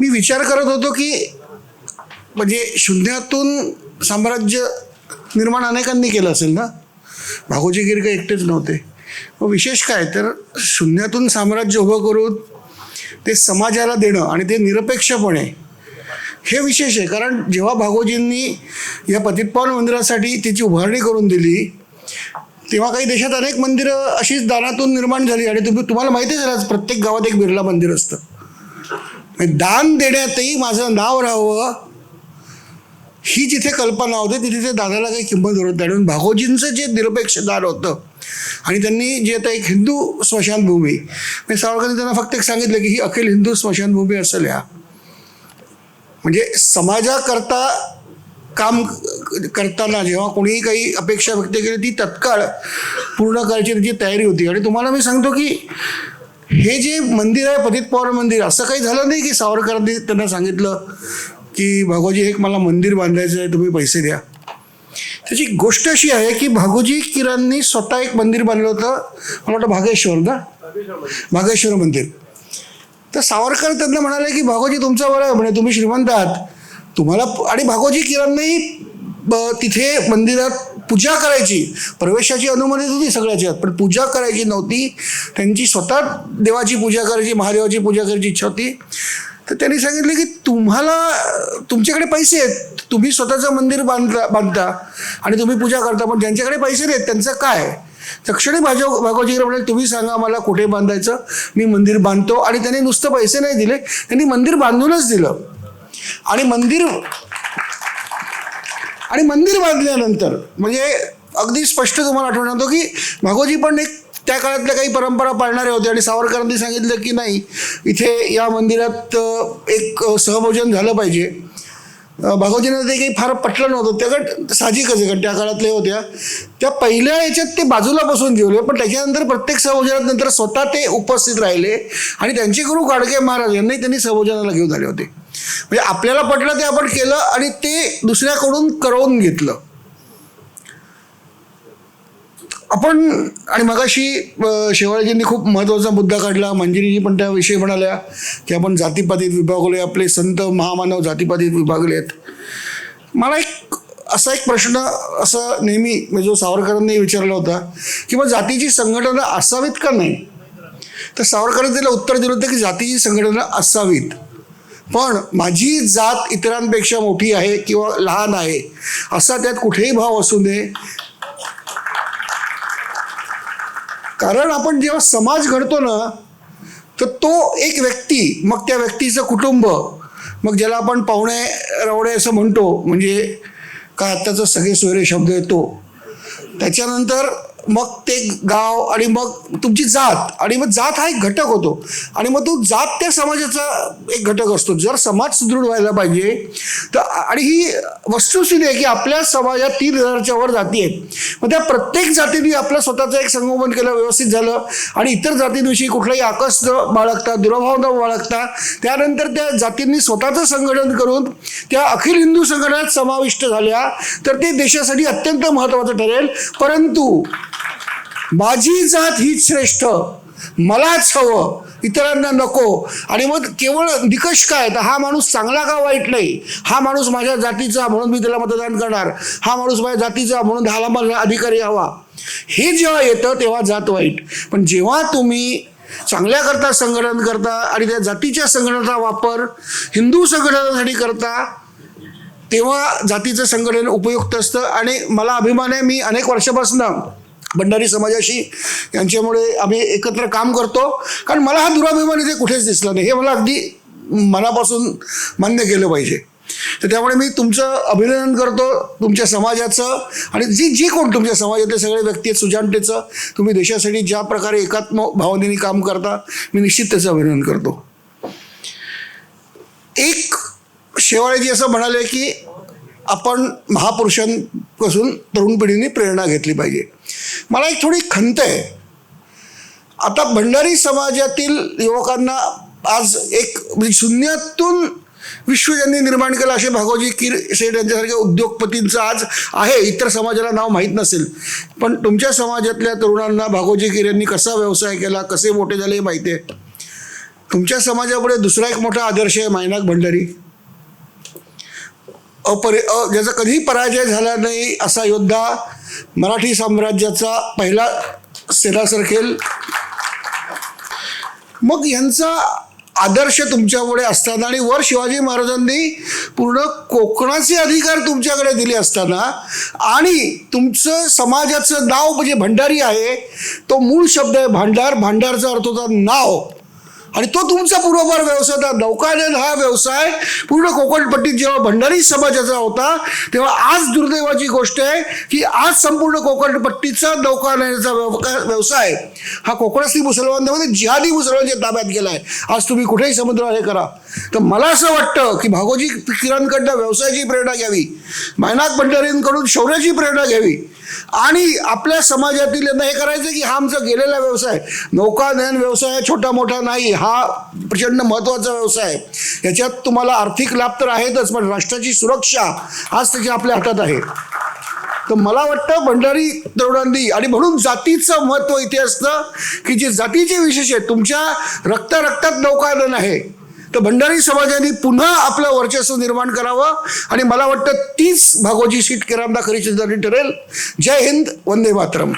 मी विचार करत होतो की म्हणजे शून्यातून साम्राज्य निर्माण अनेकांनी केलं असेल ना? भागोजी गिरगे एकटेच नव्हते. मग विशेष काय? तर शून्यातून साम्राज्य उभं करून ते समाजाला देणं आणि ते निरपेक्षपणे हे विशेष आहे. कारण जेव्हा भागोजींनी या पतितपावन मंदिरासाठी त्याची उभारणी करून दिली तेव्हा काही देशात अनेक मंदिरं अशीच दानातून निर्माण झाली आणि तुम्ही तुम्हाला माहितीच आहे प्रत्येक गावात एक बिर्ला मंदिर असतं. दान देण्यातही माझं नाव राहावं ही जिथे कल्पना होती तिथे ते दानाला काही किंमत उरत नाही. म्हणून भागोजींचं जे निरपेक्ष दान होतं आणि त्यांनी जे आता एक हिंदू स्मशानभूमी म्हणजे सावरकरांनी त्यांना फक्त एक सांगितलं की ही अखिल हिंदू स्मशानभूमी असेल ह्या म्हणजे समाजाकरता काम करताना जेव्हा कोणीही काही अपेक्षा व्यक्त केली ती तत्काळ पूर्ण करायची त्याची तयारी होती. आणि तुम्हाला मी सांगतो की हे जे मंदिर आहे पतित पवार मंदिर असं काही झालं नाही की सावरकरांनी त्यांना सांगितलं की भागोजी एक मला मंदिर बांधायचं आहे तुम्ही पैसे द्या. त्याची गोष्ट अशी आहे की भागोजी किरांनी स्वतः एक मंदिर बांधलं होतं. मला वाटतं भागेश्वर ना? भागेश्वर मंदिर. तर सावरकर त्यांना म्हणाले की भागोजी तुमचं बरं आहे म्हणे तुम्ही श्रीमंत आहात. तुम्हाला आणि भागोजी किरांनाही ब- तिथे मंदिरात पूजा करायची. प्रवेशाची अनुमती होती सगळ्याच्यात पण पूजा करायची नव्हती. त्यांची स्वतः देवाची पूजा करायची महादेवाची पूजा करायची इच्छा होती. तर त्यांनी सांगितलं की तुम्हाला तुमच्याकडे पैसे आहेत. तुम्ही स्वतःचं मंदिर बांधता बांधता आणि तुम्ही पूजा करता पण ज्यांच्याकडे पैसे नाहीत. त्यांचं काय तक्षणी भाजो भागवजी म्हणाले तुम्ही सांगा मला कुठे बांधायचं? मी मंदिर बांधतो. आणि त्यांनी नुसतं पैसे नाही दिले. त्यांनी मंदिर बांधूनच दिलं. आणि मंदिर आणि मंदिर बांधल्यानंतर म्हणजे अगदी स्पष्ट तुम्हाला आठवण येतो की भागोजी पण एक त्या काळातल्या काही परंपरा पाळणारे होते आणि सावरकरांनी सांगितलं की नाही इथे या मंदिरात एक सहभोजन झालं पाहिजे. अ, ते काही फार पटलं नव्हतं. त्या साहजिकच आहे कारण त्या काळातल्या होत्या. त्या पहिल्या याच्यात ते बाजूला बसून जेवले पण त्याच्यानंतर प्रत्येक सहभोजनात नंतर स्वतः ते उपस्थित राहिले आणि त्यांचे गुरु गाडगे महाराज यांनाही त्यांनी सहभोजनाला घेऊन आले होते. म्हणजे आपल्याला पटलं ते आपण केलं आणि ते दुसऱ्याकडून करवून घेतलं. आपण आणि मगाशी अ, शेवाळजींनी खूप महत्त्वाचा मुद्दा काढला मंजिरीजी पण त्याविषयी म्हणाल्या की आपण जातीपातीत विभागले आपले संत महामानव जातीपातीत विभागले आहेत मला एक असा एक प्रश्न असं नेहमी म्हणजे जो सावरकरांनी विचारला होता की मग जातीची संघटना असावीत का नाही? तर सावरकरांनी त्याला उत्तर दिलं होतं की जातीची संघटना असावीत. पण माझी जात इतरांपेक्षा मोठी आहे किंवा लहान आहे असा त्यात कुठेही भाव असू नये. कारण आपण जेव्हा समाज घडतो ना तर तो एक व्यक्ती मग त्या व्यक्तीचं कुटुंब मग ज्याला आपण पाहुणे रवणे असं म्हणतो म्हणजे का आत्ताचा सगळे सोयरे शब्द येतो त्याच्यानंतर मग ते गाव आणि मग तुमची जात आणि मग जात हा एक घटक होतो. आणि मग तो जात त्या समाजाचा एक घटक असतो. जर समाज सुदृढ व्हायला पाहिजे तर आणि ही वस्तुस्थिती आहे की आपल्या समाजात तीन हजारच्या वर जाती आहेत. मग त्या प्रत्येक जातीने आपलं स्वतःचं एक संगोपन केलं व्यवस्थित झालं. आणि इतर जातींविषयी कुठलाही आकस न बाळगता दुराभाव न बाळगता त्यानंतर त्या जातींनी स्वतःचं संघटन करून त्या अखिल हिंदू संघटनात समाविष्ट झाल्या. तर ते देशासाठी अत्यंत महत्त्वाचं ठरेल. परंतु माझी जात हीच श्रेष्ठ. मलाच हवं. इतरांना नको. आणि मग केवळ निकष काय तर हा माणूस चांगला का वाईट नाही? हा माणूस माझ्या जातीचा म्हणून मी त्याला मतदान करणार. हा माणूस माझ्या जातीचा म्हणून दहाला मला अधिकारी हवा. हे जेव्हा येतं तेव्हा जात वाईट. पण जेव्हा तुम्ही चांगल्याकरता संघटन करता आणि त्या जातीच्या संघटनाचा वापर हिंदू संघटनासाठी करता तेव्हा जातीचं संघटन उपयुक्त असतं. आणि मला अभिमान आहे मी अनेक वर्षापासून भंडारी समाजाशी यांच्यामुळे आम्ही एकत्र काम करतो. कारण मला हा दुराभिमान इथे कुठेच दिसला नाही. हे मला अगदी मनापासून मान्य केलं पाहिजे. तर त्यामुळे मी तुमचं अभिनंदन करतो तुमच्या समाजाचं आणि जी जी कोण तुमच्या समाजातले सगळे व्यक्ती आहेत सुजानतेचं तुम्ही देशासाठी ज्या प्रकारे एकात्म भावनेने काम करता मी निश्चित त्याचं अभिनंदन करतो. एक शेवाळेजी असं म्हणाले की आपण महापुरुषांपासून तरुण पिढीने प्रेरणा घेतली पाहिजे. मला एक थोडी खंत आहे. आता भंडारी समाजातील युवकांना आज एक म्हणजे शून्यातून विश्व ज्यांनी निर्माण केलं असे भागवजी किर शेठ यांच्यासारख्या उद्योगपतींचं आज आहे. इतर समाजाला नाव माहीत नसेल. पण तुमच्या समाजातल्या तरुणांना भागवजी किर यांनी कसा व्यवसाय केला कसे मोठे झाले हे माहिती आहे. तुमच्या समाजापुढे दुसरा एक मोठा आदर्श आहे मायनाक भंडारी. अपरि अ ज्याचा कधीही पराजय झाला नाही असा योद्धा मराठी साम्राज्याचा पहिला सेना सरकेल मग यांचा आदर्श तुमच्यामुळे असताना आणि वर शिवाजी महाराजांनी पूर्ण कोकणाचे अधिकार तुमच्याकडे दिले असताना आणि तुमचं समाजाचं नाव म्हणजे भंडारी आहे तो मूळ शब्द आहे भांडार. भांडारचा अर्थ होता नाव. आणि तो तुमचा पूर्वभार व्यवसाय होता. नौकानयन हा व्यवसाय पूर्ण कोकणपट्टीत जेव्हा भंडारी समाजाचा होता तेव्हा आज दुर्दैवाची गोष्ट आहे की आज संपूर्ण कोकणपट्टीचा नौकानयनाचा व्यव- व्यवसाय हा कोकणस्थी मुसलमानांमध्ये जिहादी मुसलमानच्या ताब्यात गेला आहे आज तुम्ही कुठेही समुद्र हे करा. तर मला असं वाटतं की भागोजी किरणकडनं व्यवसायाची प्रेरणा घ्यावी. मायनाक भंडारींकडून शौर्याची प्रेरणा घ्यावी. आणि आपल्या समाजातील यांना हे करायचं की हा आमचा गेलेला व्यवसाय नौकानयन व्यवसाय छोटा मोठा नाही हा प्रचंड महत्त्वाचा व्यवसाय आहे. याच्यात तुम्हाला आर्थिक लाभ तर आहेतच पण राष्ट्राची सुरक्षा आज त्याच्या आपल्या हातात आहे. तर मला वाटतं भंडारी तरुणांनी आणि म्हणून जातीचं महत्त्व इथे असतं की जे जातीचे विशेष आहेत तुमच्या रक्त रक्तात आहे. तर भंडारी समाजाने पुन्हा आपलं वर्चस्व निर्माण करावं आणि मला वाटतं तीच भागोजी सीट किरामदा खरी ठरेल. जय हिंद वंदे मातरम.